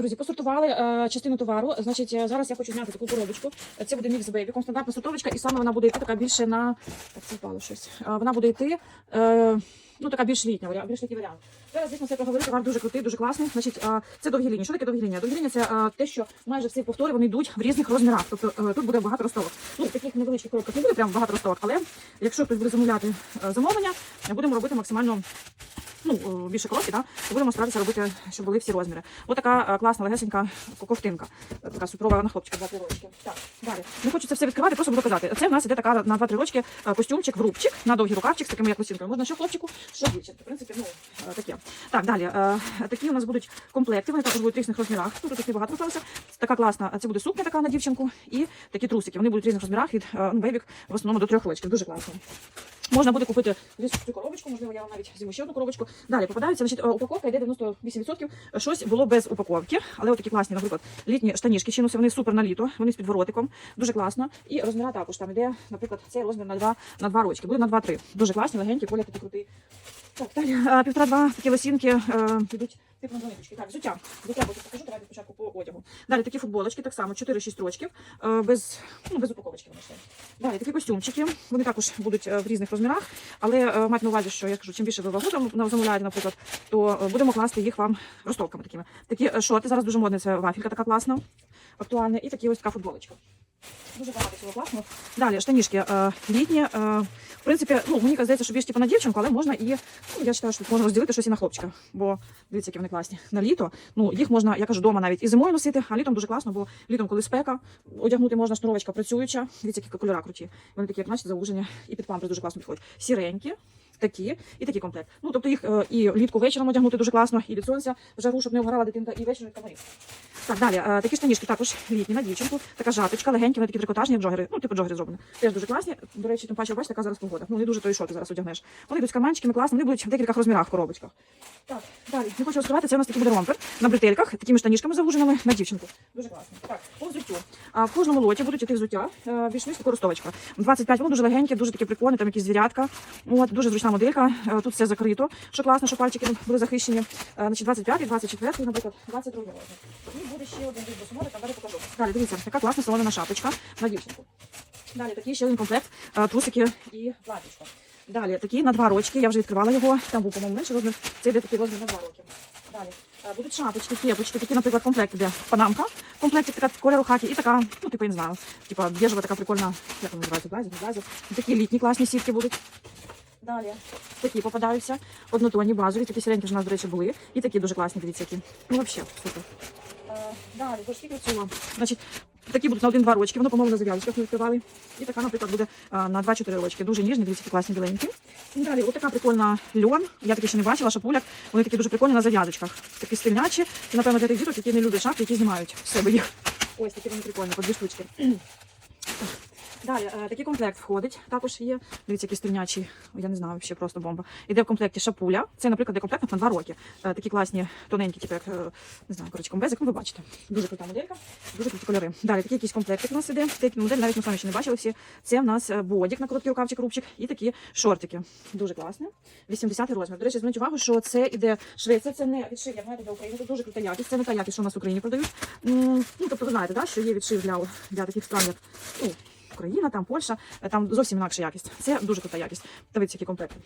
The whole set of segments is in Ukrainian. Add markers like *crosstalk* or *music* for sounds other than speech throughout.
Друзі, посортували е, частину товару. Значить, е, зараз я хочу зняти таку коробочку. Це буде мікс бейбіком, стандартна сортовочка, і саме вона буде йти така більше на так, це впало щось. Е, вона буде йти. Е, Ну, така більш літня варіант, більш літній варіант. Зараз, звісно, все проговорити, товар дуже крутий, дуже класний. Значить, е, це довгі лінії. Що таке довгі лінії? Довгі лінії це е, те, що майже всі повтори вони йдуть в різних розмірах. Тобто тут буде багато ростовок. Ну, таких невеличких коробках не буде прям багато ростовок, але якщо хтось буде замовляти замовлення, будемо робити максимально ну, е, більше кроки, да? будемо старатися робити, щоб були всі розміри. Ось така е, класна, легесенька ковтинка. Е, Така суперова на хлопчика, два-три рочки. Так, далі. Не хочу це все відкривати, просто буду казати. Це в нас іде така на два-три рочки костюмчик, в рубчик, на довгий рукавчик з такими як лосінками. Можна що хлопчику, що дівчинку. В принципі, ну, таке. Так, далі. Такі у нас будуть комплекти, вони також будуть в різних розмірах. Тут таких багато сталося. Така класна. Це буде сукня така на дівчинку і такі трусики. Вони будуть в різних розмірах від ну, бейбік в основному до трьох рочків. Дуже класно. Можна буде купити цю коробочку, можливо, я вам навіть візьму ще одну коробочку. Далі попадаються, значить, е, упаковка йде 98%. Щось було без упаковки, але такі класні, наприклад, літні штанішки чинуся, вони супер на літо, вони з підворотиком, дуже класно. І розміра також там йде, наприклад, цей розмір на 2, на 2 рочки, буде на 2-3. Дуже класні, легенькі, колір такий крутий. Так, далі е, півтора-два такі лосінки е, типу на ниточки. Так, взуття. Взуття потім покажу, давайте спочатку по одягу. Далі такі футболочки, так само, 4-6 рочків, е, без, ну, без упаковочки вони ще. Далі такі костюмчики, вони також будуть е, в різних розмірах, але е, майте на увазі, що я кажу, чим більше ви вагу там замовляєте, наприклад, то будемо класти їх вам ростовками такими. Такі шорти, зараз дуже модне, це вафелька така класна, актуальна, і такі ось така футболочка. Дуже багато цього класного. Далі штанішки літні. В принципі, ну мені здається, що більш типу на дівчинку, але можна і ну, я вважаю, що можна розділити щось і на хлопчика. Бо дивіться, які вони класні. На літо. Ну їх можна, я кажу, вдома навіть і зимою носити, а літом дуже класно, бо літом, коли спека, одягнути можна шнуровочка працююча. Дивіться, які кольора круті. Вони такі, як значить, заужені, і під памперс дуже класно підходять. Сіренькі. Такі і такий комплект. Ну тобто їх е, і влітку вечором одягнути дуже класно, і від сонця в жару, щоб не вгорала дитинка, і ввечері комарів. Так, далі е, такі штанішки також літні на дівчинку. Така жаточка, легенькі, вони такі трикотажні, як джогери. Ну, типу джогери зроблені. Теж дуже класні. До речі, тим паче, бачите, така зараз погода. Ну, не дуже тої шорти зараз одягнеш. Вони йдуть з карманчиками, класно, вони будуть в декількох розмірах в коробочках. Так, далі. Не хочу розкривати, це у нас такий буде ромпер на бретельках, такими штанішками завуженими на дівчинку. Дуже класно. Так, по взуттю. А в кожному лоті будуть іти взуття, е, більш низько користовочка. 25, воно дуже легеньке, дуже таке прикольне, там якісь звірятка. От, дуже зручна моделька. Е, Тут все закрито, що класно, що пальчики були захищені. Е, Значить, 25, 24, наприклад, 22 розмір. І буде ще один від босомотик, а далі покажу. Далі, дивіться, така класна соломена шапочка на дівчинку. Далі такий ще один комплект, е, трусики і платічко. Далі такий на два рочки, я вже відкривала його, там був, по-моєму, менший розмір, це йде такий розмір на два роки. Далі. Будуть шапочки, кепочки, такі, наприклад, комплект іде панамка, комплект така кольору хакі і така, ну, типу, я не знаю, типа біжева така прикольна, як вона називається, не блазер. Такі літні класні сітки будуть. Далі такі попадаються, однотонні, базові, такі сіренькі вже у нас, до речі, були. І такі дуже класні, дивіться, які. Ну, взагалі, супер. Е, Далі, горшки красиво. Значить, такі будуть на один-два рочки, воно, по-моєму, на зав'язочках ми відкривали. І така, наприклад, буде на 2-4 рочки. Дуже ніжні, дивіться, які класні біленькі. І далі, отака прикольна льон. Я такі ще не бачила, шапуляк. Вони такі дуже прикольні на зав'язочках. Такі стильнячі. І, напевно, для тих діток, які не люблять шапки, які знімають з себе їх. Ось такі вони прикольні, по дві штучки. Далі е, такий комплект входить. Також є. Дивіться, які стрільнячі, я не знаю, ще просто бомба. Іде в комплекті шапуля. Це, наприклад, де комплект на два роки. Е, Такі класні, тоненькі, типу, як е, не знаю, коротше, комбезик, ну ви бачите. Дуже крута моделька, дуже круті кольори. Далі такий якийсь комплектик у нас іде. Деякі модель навіть ми самі ще не бачили всі. Це в нас бодік на короткий рукавчик, рубчик і такі шортики. Дуже класні. 80 розмір. До речі, зверніть увагу, що це іде Швеція, це не відшив, знаєте, для України. Це дуже крута якість. Це не та якість, що у нас в Україні продають. Ну, тобто, ви знаєте, да, що є відшив для, для таких стран, як ну, Україна, там Польща, е, там зовсім інакша якість. Це дуже крута якість. Дивіться, які комплекти.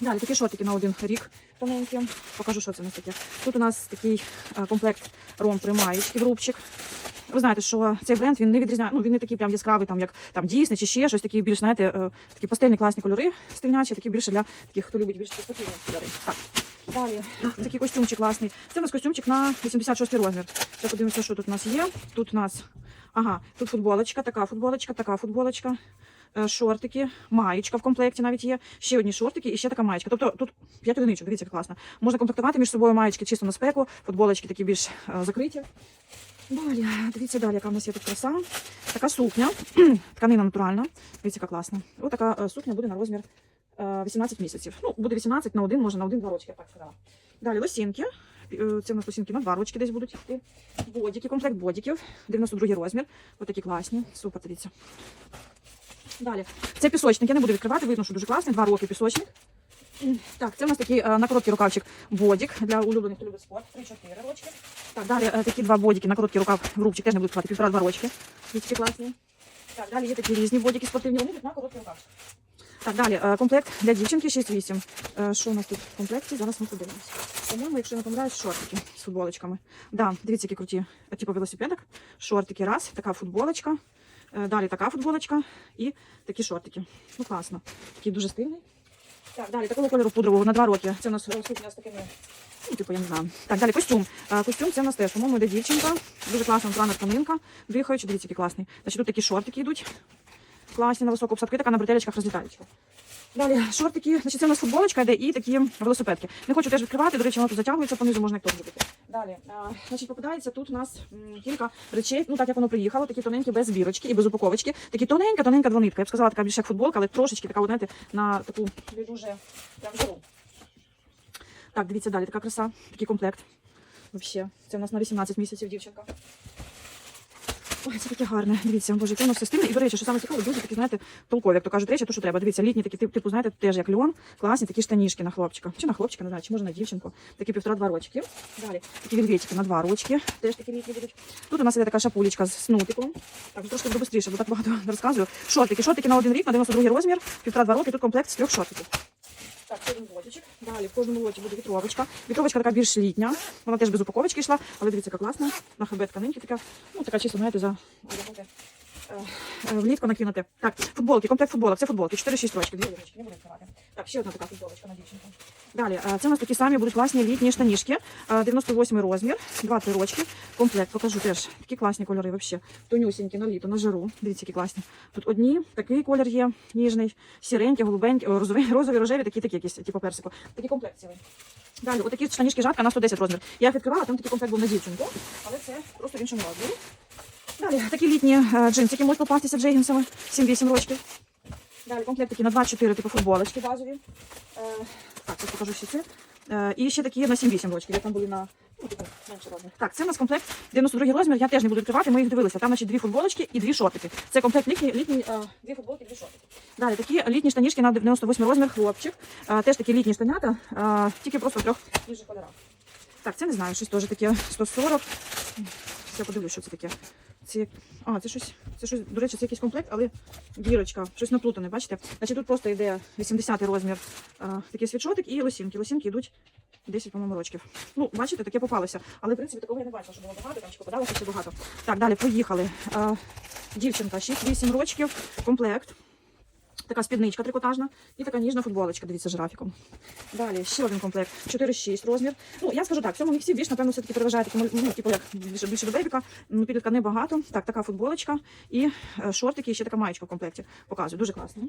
Далі такі шортики на один рік тоненькі. Покажу, що це у нас таке. Тут у нас такий е, комплект ром маєчки в рубчик. Ви знаєте, що цей бренд він не відрізняє, ну він не такий прям яскравий, там як там Дійсне чи ще щось такі більш, знаєте, е, такі пастельні класні кольори стильнячі, такі більше для таких, хто любить більш спортивні кольори. Так. Далі такий костюмчик класний. Це у нас костюмчик на 86 розмір. Зараз подивимося, що тут у нас є. Тут у нас Ага, тут футболочка, така футболочка, така футболочка, е, шортики, маєчка в комплекті навіть є. Ще одні шортики і ще така маєчка. Тобто тут 5 одиничок, дивіться, як класно. Можна комплектувати між собою маєчки чисто на спеку, футболочки такі більш е, закриті. Далі, дивіться далі, яка в нас є тут краса. Така сукня, *clears throat* тканина натуральна. Дивіться, яка класна. Ось така е, сукня буде на розмір е, 18 місяців. Ну, буде 18 на один, може на один-два рочки, я так сказала. Далі лосінки. Це у нас десь будуть йти. Бодіки, комплект бодіків, 92 розмір. Ось такі класні. Супер, дивіться. Далі. Це пісочник. Я не буду відкривати, видно, що дуже класний. Два роки пісочник. Так, це у нас такий е, на короткий рукавчик бодік для улюблених, хто любить спорт. 3-4 рочки. Так, далі е, такі два бодіки на короткий рукав рубчик теж не будуть хватити, півтора-два рочки. Такі класні. Так, далі є такі різні бодіки спортивні, вони на короткий рукавчик. Так, далі е, комплект для дівчинки 6-8. Е, Що у нас тут в комплекті? Зараз ми подивимося. По-моєму, якщо не помиляюсь, шортики з футболочками. Да, дивіться, які круті, е, типу велосипедок. Шортики раз, така футболочка. Далі така футболочка і такі шортики. Ну, класно. Такий дуже стильний. Так, далі такого кольору пудрового на два роки. Це у нас сукня з такими. Ну, типу, я не знаю. Так, далі костюм. Костюм це у нас теж, по-моєму, йде дівчинка. Дуже класна натуральна тканинка. Дихаючи, дивіться, який класний. Значить, тут такі шортики йдуть. Класні на високу обсадку, така на бретелечках розлітаючка. Далі шортики, значить, це у нас футболочка йде і такі велосипедки. Не хочу теж відкривати, до речі, воно тут затягується понизу, можна і теж зробити. Далі, а, значить, попадається тут у нас кілька речей, ну так як воно приїхало, такі тоненькі без бірочки і без упаковочки. Такі тоненька, тоненька двонитка. Я б сказала, така більше як футболка, але трошечки така, знаєте, на таку не дуже прям жару. Так, дивіться далі, така краса, такий комплект. Вообще, це у нас на 18 місяців дівчинка. Ой, це таке гарне. Дивіться, боже, яке воно все стильне. І, до речі, що саме цікаве, дуже такі, знаєте, толкові, як то кажуть, речі, то, що треба. Дивіться, літні такі, типу, знаєте, теж як льон, класні такі штанішки на хлопчика. Чи на хлопчика, не знаю, чи може на дівчинку. Такі півтора-два рочки. Далі, такі відгрітики на два рочки, теж такі літні будуть. Тут у нас іде така шапулечка з снутиком. Так, трошки буду швидше, бо так багато *laughs* розказую. Шортики, шортики на один рік, на 92 розмір, півтора-два роки, тут комплект з трьох шортиків. Так, це один бодічок. Далі в кожному лоті буде вітровочка. Вітровочка така більш літня. Вона теж без упаковочки йшла, але дивіться, яка класна. На хабет тканинки така. Ну, така чисто, знаєте, за влітку накинути. Так, футболки, комплект футболок. Це футболки, 4-6 рочки, дві рочки, не буду відкривати. Так, ще одна така футболочка на дівчинку. Далі, е, це у нас такі самі будуть класні літні штанішки. Е, 98 розмір, 2-3 рочки. Комплект, покажу теж. Такі класні кольори взагалі. Тонюсінькі на літо, на жару. Дивіться, які класні. Тут одні, такий колір є, ніжний, сіренькі, голубенькі, розові, розові, рожеві, такі, такі якісь, типу персику. Такий комплект цілий. Далі, отакі штанішки жатка на 110 розмір. Я їх відкривала, там такий комплект був на дівчинку, але це просто в іншому розмірі. Далі, такі літні е, джинсики можуть попастися джегінсами, 7-8 рочків. Далі комплект такий на 2-4 типу футболочки базові. Е, так, зараз покажу ще це. Е, і ще такі на 7-8 рочків, як там були на ну, типу, менший розмір. Так, це у нас комплект 92 розмір, я теж не буду відкривати, ми їх дивилися. Там значить, дві футболочки і дві шортики. Це комплект літній, літній дві футболки, дві шортики. Далі такі літні штанішки на 98 розмір хлопчик. Теж такі літні штанята, тільки просто в трьох ніжних кольорах. Так, це не знаю, щось теж таке 140. Я подивлюсь, що це таке. Як- а, це щось, це щось, до речі, це якийсь комплект, але дірочка, щось наплутане, бачите? Значить, тут просто йде 80 розмір а, такий світшотик і лосінки. Лосінки йдуть 10, по-моєму, рочків. Ну, бачите, таке попалося. Але, в принципі, такого я не бачила, що було багато, там чи попадалося чи багато. Так, далі поїхали. А, дівчинка, 6-8 рочків, комплект. Така спідничка трикотажна і така ніжна футболочка, дивіться, з. Далі ще один комплект, 4-6 розмір. Ну, я скажу так, в цьому міксі більш, напевно, все-таки переважає такі, ну, типу, як більше, більше до бейбіка, ну, підлітка небагато. Так, така футболочка і е, шортики, і ще така маєчка в комплекті. Показую, дуже класно.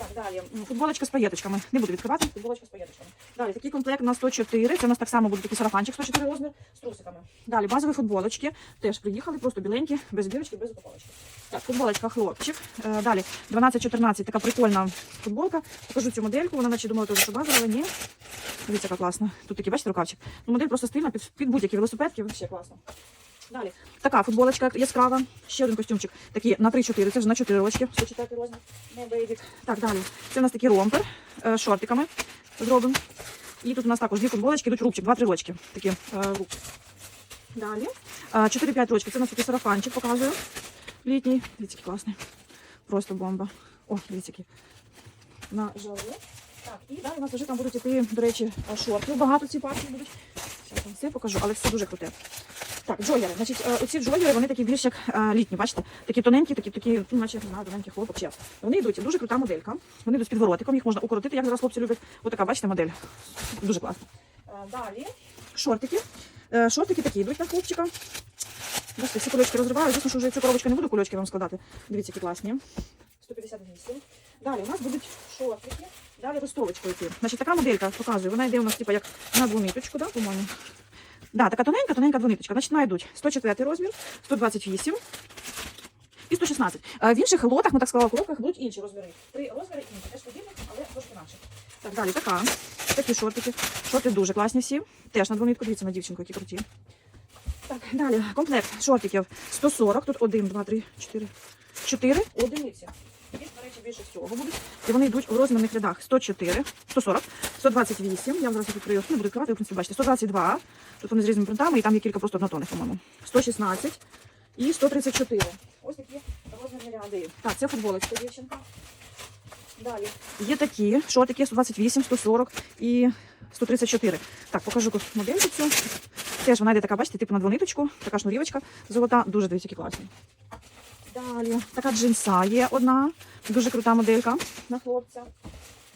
Так, далі. Футболочка з паєточками. Не буду відкривати, футболочка з паєточками. Далі, такий комплект на 104. Це у нас так само буде такий сарафанчик 104 розмір з трусиками. Далі, базові футболочки. Теж приїхали, просто біленькі, без бірочки, без упаковочки. Так, футболочка хлопчик. Е, Далі 12-14, така прикольна футболка. Покажу цю модельку. Вона наче думала, що базова, але ні. Дивіться, яка класна. Тут такий, бачите, рукавчик. Ну, модель просто стильна під, під будь-які велосипедки, взагалі класно. Далі. Така футболочка яскрава. Ще один костюмчик. Такий на 3-4, це вже на 4 рочки. 104 розмір. Не бейбік. Так, далі. Це у нас такий ромпер е, шортиками зробимо. І тут у нас також дві футболочки, йдуть рубчик, 2-3 рочки. Такі е, рубчик. Далі. Е, 4-5 рочки. Це у нас такий сарафанчик показую. Літній. Дивіться, який класний. Просто бомба. О, дивіться, який. На жару. Так, і далі у нас вже там будуть іти, до речі, е, шорти. Багато ці партії будуть. Зараз вам все покажу, але все дуже круте. Так, джойери. Значить, е, оці джойери, вони такі більш як е, літні, бачите? Такі тоненькі, такі, такі, ну, наче, не знаю, тоненький хлопок, як. Вони йдуть, дуже крута моделька. Вони йдуть з підворотиком, їх можна укоротити, як зараз хлопці люблять. Отака, бачите, модель. Дуже класна. Е, Далі, шортики. Шортики такі йдуть на хлопчика. Бачите, всі кульочки розриваю. Звісно, що вже цю коробочку не буду кульочки вам складати. Дивіться, які класні. 158. Далі у нас будуть шортики. Далі ростовочку йти. Значить, така моделька показую. Вона йде у нас, типу, як на двоміточку, да, по-моєму. Да, така тоненька, тоненька двониточка. Значить, вона йдуть 104 розмір, 128 і 116. В інших лотах, ми так сказала, коробках будуть інші розміри. Три розміри інші, теж подібні, але трошки інакше. Так, далі така. Такі шортики. Шорти дуже класні всі. Теж на двонитку, дивіться на дівчинку, які круті. Так, далі комплект шортиків 140. Тут 1, 2, 3, 4. 4 одиниці. Більше всього будуть. І вони йдуть у розмірних рядах 104, 140, 128. Я зараз їх відкрию, не буду відкривати, в принципі, бачите, 122. Тут вони з різними принтами, і там є кілька просто однотонних, по-моєму. 116 і 134. Ось такі розмірні ряди. Так, це футболочка, дівчинка. Далі. Є такі шортики 128, 140 і 134. Так, покажу модельку цю. Теж вона йде така, бачите, типу на двониточку, така шнурівочка золота, дуже дивіться, які класні. Далі, така джинса є одна, дуже крута моделька на хлопця.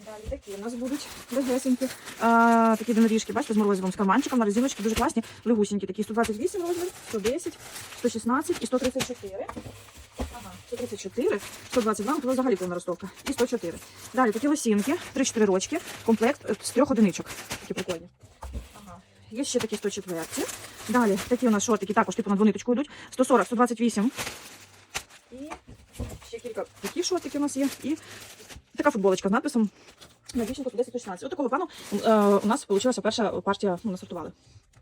Далі такі у нас будуть легесенькі. А, такі доноріжки, бачите, з морозивом, з карманчиком на резиночки, дуже класні, легусінькі, такі 128 розмір, 110, 116 і 134. Ага, 134, 122, це взагалі повна ростовка. І 104. Далі такі лосінки, 3-4 рочки, комплект е, з трьох одиничок. Такі прикольні. Ага. Є ще такі 104. Далі такі у нас шортики також типу на двониточку йдуть. 140, 128. І ще кілька такі шортиків у нас є. І така футболочка з надписом на дівчинку 110 16. От такого плану е, у нас вийшла перша партія, ну, насортували.